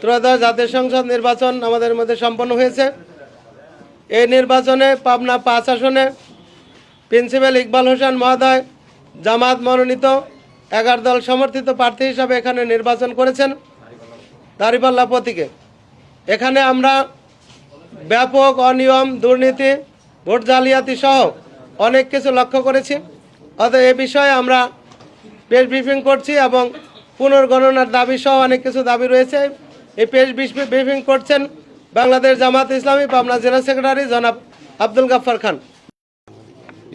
ত্রয়োদশ জাতীয় সংসদ নির্বাচন আমাদের মধ্যে সম্পন্ন হয়েছে। এই নির্বাচনে পাবনা পাঁচ আসনে প্রিন্সিপাল ইকবাল হোসেন মহোদয়, জামাত মনোনীত এগারো দল সমর্থিত প্রার্থী হিসাবে এখানে নির্বাচন করেছেন দারিপাল্লা প্রতীকে। এখানে আমরা ব্যাপক অনিয়ম, দুর্নীতি, ভোট জালিয়াতি সহ অনেক কিছু লক্ষ্য করেছি। অতএব এ বিষয়ে আমরা প্রেস ব্রিফিং করছি এবং পুনর্গণনার দাবি সহ অনেক কিছু দাবি রয়েছে। এই প্রেস ব্রিফিং করছেন বাংলাদেশ জামাত ইসলামী, পাবনা জেলা সেক্রেটারি জনাব আব্দুল গাফফার খান।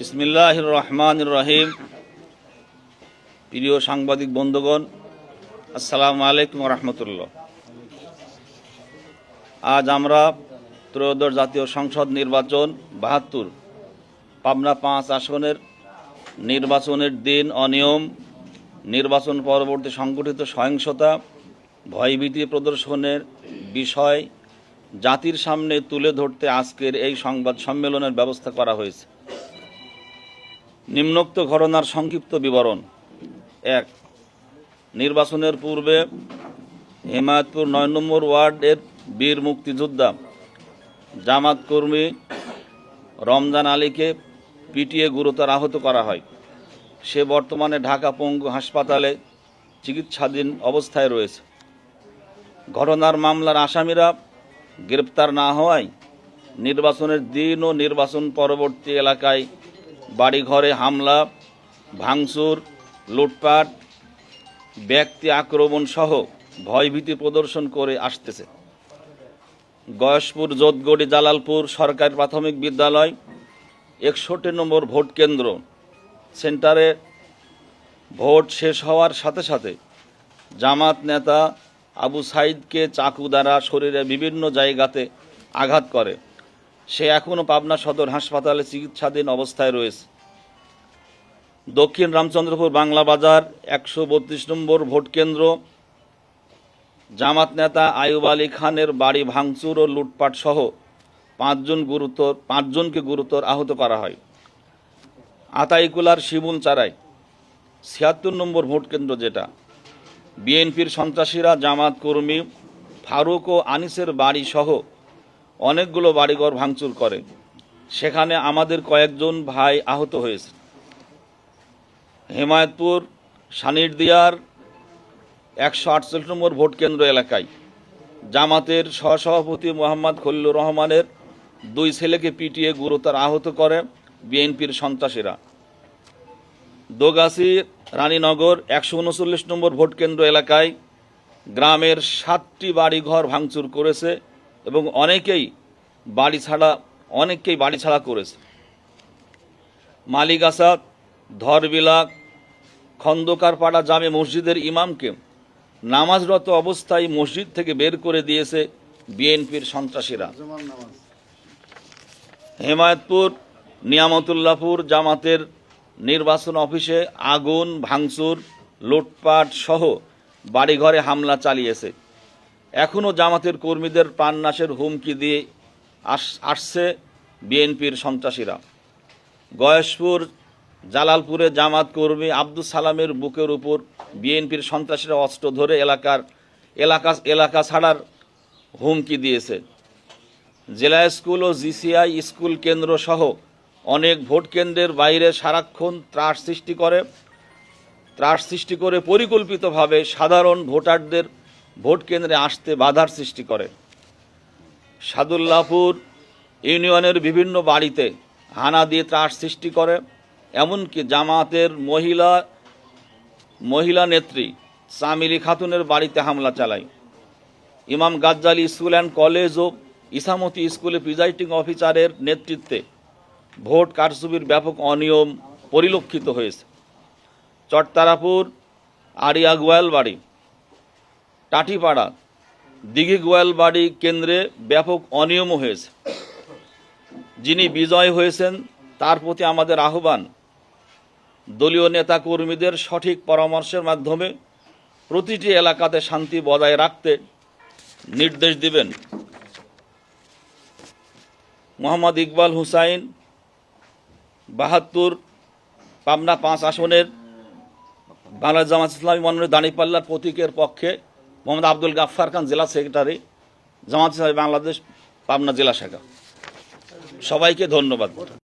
ইসমিল্লাহ রহমান রহিম। প্রিয় সাংবাদিক বন্ধুগণ, আসসালামু আলাইকুম রহমতুল্লাহ। আজ আমরা ত্রয়োদশ জাতীয় সংসদ নির্বাচন বাহাত্তর, পাবনা পাঁচ আসনের নির্বাচনের দিন অনিয়ম, নির্বাচন পরবর্তী সংগঠিত সহিংসতা ভয়ভীতি প্রদর্শনের বিষয় জাতির সামনে তুলে ধরতে আজকের এই সংবাদ সম্মেলনের ব্যবস্থা করা হয়েছে। নিম্নোক্ত ঘটনার সংক্ষিপ্ত বিবরণ। এক, নির্বাচনের পূর্বে হেমায়তপুর নয় নম্বর ওয়ার্ডের বীর মুক্তিযোদ্ধা জামাত কর্মী রমজান আলীকে পিটিয়ে গুরুতর আহত করা হয়। সে বর্তমানে ঢাকা পঙ্গু হাসপাতালে চিকিৎসাধীন অবস্থায় রয়েছে। ঘটনার মামলার আসামিরা গ্রেপ্তার না হওয়ায় নির্বাচনের দিন ও নির্বাচন পরবর্তী এলাকায় বাড়িঘরে হামলা, ভাঙচুর, লুটপাট, ব্যক্তি আক্রমণ সহ ভয়ভীতি প্রদর্শন করে আসতেছে। গয়েশপুর যোধগড়ি জালালপুর সরকারি প্রাথমিক বিদ্যালয় একষট্টি নম্বর ভোট কেন্দ্র সেন্টারে ভোট শেষ হওয়ার সাথে সাথে জামাত নেতা আবু সাইদকে চাকু দ্বারা শরীরে বিভিন্ন জায়গাতে আঘাত করে। সে এখনও পাবনা সদর হাসপাতালে চিকিৎসাধীন অবস্থায় রয়েছে। দক্ষিণ রামচন্দ্রপুর বাংলা বাজার একশো বত্রিশ নম্বর ভোট কেন্দ্র। জামাত নেতা আয়ুব আলী খানের বাড়ি ভাঙচুর ও লুটপাট সহ পাঁচজন গুরুতর, পাঁচজনকে গুরুতর আহত করা হয়। আতাইকুলার শিমুল চারাই, ছিয়াত্তর নম্বর ভোট কেন্দ্র যেটা। বিএনপির সন্ত্রাসীরা, জামাত কর্মী, ফারুক ও আনিসের বাড়ি সহ অনেকগুলো বাড়িঘর ভাঙচুর করে। সেখানে আমাদের কয়েকজন ভাই আহত হয়েছে। হেমায়তপুর, সানিরদিয়ার একশো আটচল্লিশ নম্বর ভোট কেন্দ্র এলাকায়। জামাতের সহসভাপতি মোহাম্মদ খলিলুর রহমানের দুই ছেলেকে পিটিয়ে গুরুতর আহত করে বিএনপির সন্ত্রাসীরা। দোগাছি রানীনগর একশো উনচল্লিশ নম্বর ভোটকেন্দ্র এলাকায় গ্রামের সাতটি বাড়িঘর ভাঙচুর করেছে এবং অনেকেই বাড়ি ছাড়া অনেককেই বাড়ি ছাড়া করেছে। মালিগাছা ধরবিলা খন্দকারপাড়া জামে মসজিদের ইমামকে নামাজরত অবস্থায় মসজিদ থেকে বের করে দিয়েছে বিএনপির সন্ত্রাসীরা। হেমায়তপুর নিয়ামতুল্লাপুর জামাতের নির্বাচন অফিসে আগুন, ভাঙচুর, লুটপাট সহ বাড়িঘরে হামলা চালিয়েছে। এখনও জামাতের কর্মীদের প্রাণনাশের হুমকি দিয়ে আস- আসছে বিএনপির সন্ত্রাসীরা। গয়েশপুর, জালালপুরে জামাত কর্মী আব্দুল সালামের বুকের উপর বিএনপির সন্ত্রাসীরা অস্ত্র ধরে এলাকার, এলাকা এলাকা ছাড়ার হুমকি দিয়েছে। জেলা স্কুল ও জিসিআই স্কুল কেন্দ্র সহ অনেক ভোট কেন্দ্রের বাইরে সারাক্ষণ ত্রাস সৃষ্টি করে। ত্রাস সৃষ্টি করে পরিকল্পিতভাবে সাধারণ ভোটারদের ভোট কেন্দ্রে আসতে বাধার সৃষ্টি করে। সাদুল্লাপুর ইউনিয়নের বিভিন্ন বাড়িতে হানা দিয়ে ত্রাস সৃষ্টি করে, এমনকি জামাতের মহিলা মহিলা নেত্রী সামিলি খাতুনের বাড়িতে হামলা চালায়। Imam Ghazzali school and college ও ইসামতি স্কুলে প্রিজাইডিং অফিসারের নেতৃত্বে ভোট কারচুপির ব্যাপক অনিয়ম পরিলক্ষিত হয়েছে। চট্টারাপুর আরিয়া গোয়ালবাড়ি টাটিপাড়া দিঘি গোয়ালবাড়ি কেন্দ্রে ব্যাপক অনিয়মও হয়েছে। যিনি বিজয় হয়েছেন, তার প্রতি আমাদের আহ্বান, দলীয় নেতা কর্মীদের সঠিক পরামর্শের মাধ্যমে প্রতিটি এলাকাতে শান্তি বজায় রাখতে নির্দেশ দিবেন। মোহাম্মদ ইকবাল হুসাইন বাহাত্তর, পাবনা পাঁচ আসনের বাংলা জামাত ইসলামী মনোনীত দাঁড়িপাল্লার প্রতীকের পক্ষে মোহাম্মদ আব্দুল গাফফার খান জেলা সেক্রেটারি, জামাত ইসলামী বাংলাদেশ পাবনা জেলা শাখা। সবাইকে ধন্যবাদ।